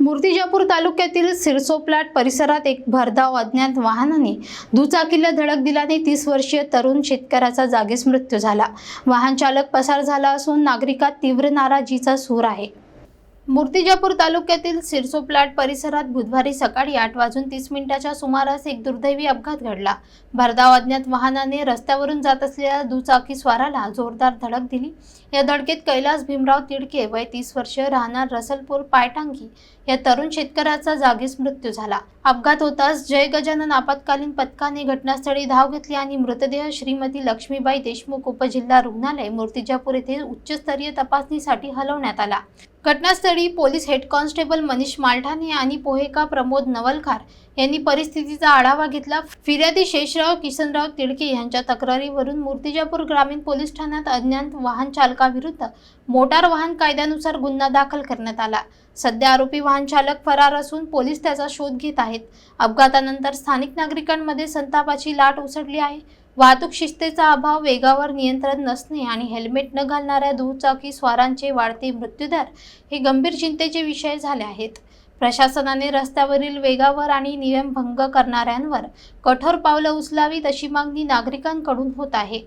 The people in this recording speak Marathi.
मूर्तिजापूर तालुक्यातील सिरसोप्लाट परिसरात एक भरधाव अज्ञात वाहनाने दुचाकीला धडक दिल्याने तीस वर्षीय तरुण शेतकऱ्याचा जागीच मृत्यू झाला. वाहन चालक पसार झाला असून नागरिकात तीव्र नाराजीचा सूर आहे. मूर्तिजापूर तालुक्यातील सिरसोप्लाट परिसरात बुधवारी सकाळी आठ वाजून तीस मिनिटाच्या सुमारास एक दुर्दैवी अपघात घडला. भरधाव अज्ञात वाहनाने रस्त्यावरून जात असलेल्या दुचाकी स्वाराला जोरदार धडक दिली. या धडकेत कैलास भीमराव तिडके वय तीस वर्ष राहणार रसलपूर पायटांगी या तरुण शेतकऱ्याचा जागीच मृत्यू झाला. अपघात होताच जय गजानन आपत्कालीन पथकाने घटनास्थळी धाव घेतली आणि मृतदेह श्रीमती लक्ष्मीबाई देशमुख उपजिल्हा रुग्णालय मूर्तिजापूर येथे उच्चस्तरीय तपासणीसाठी हलवण्यात आला. घटनास्थळी police head constable Manish Malthane आणि पोहेका प्रमोद नवलखार यांनी परिस्थितीचा आढावा घेतला. फिर्यादी शेषराव किसनराव तिडके यांच्या तक्रारीवरून मूर्तिजापूर ग्रामीण पोलीस ठाण्यात अज्ञात वाहन चालकाविरुद्ध मोटार वाहन कायद्यानुसार गुन्हा दाखल करण्यात आला. सध्या आरोपी वाहन चालक फरार असून पोलीस त्याचा शोध घेत आहेत. अपघातानंतर स्थानिक नागरिकांमध्ये संतापाची लाट उसळली आहे. वाहतूक शिस्तेचा अभाव वेगावर नियंत्रण नसणे आणि हेल्मेट न घालणाऱ्या दुचाकी स्वारांचे वाढते मृत्यूदर हे गंभीर चिंतेचे विषय झाले आहेत. प्रशासनाने रस्त्यावरील वेगावर आणि नियमभंग करणाऱ्यांवर कठोर पावलं उचलावीत अशी मागणी नागरिकांकडून होत आहे.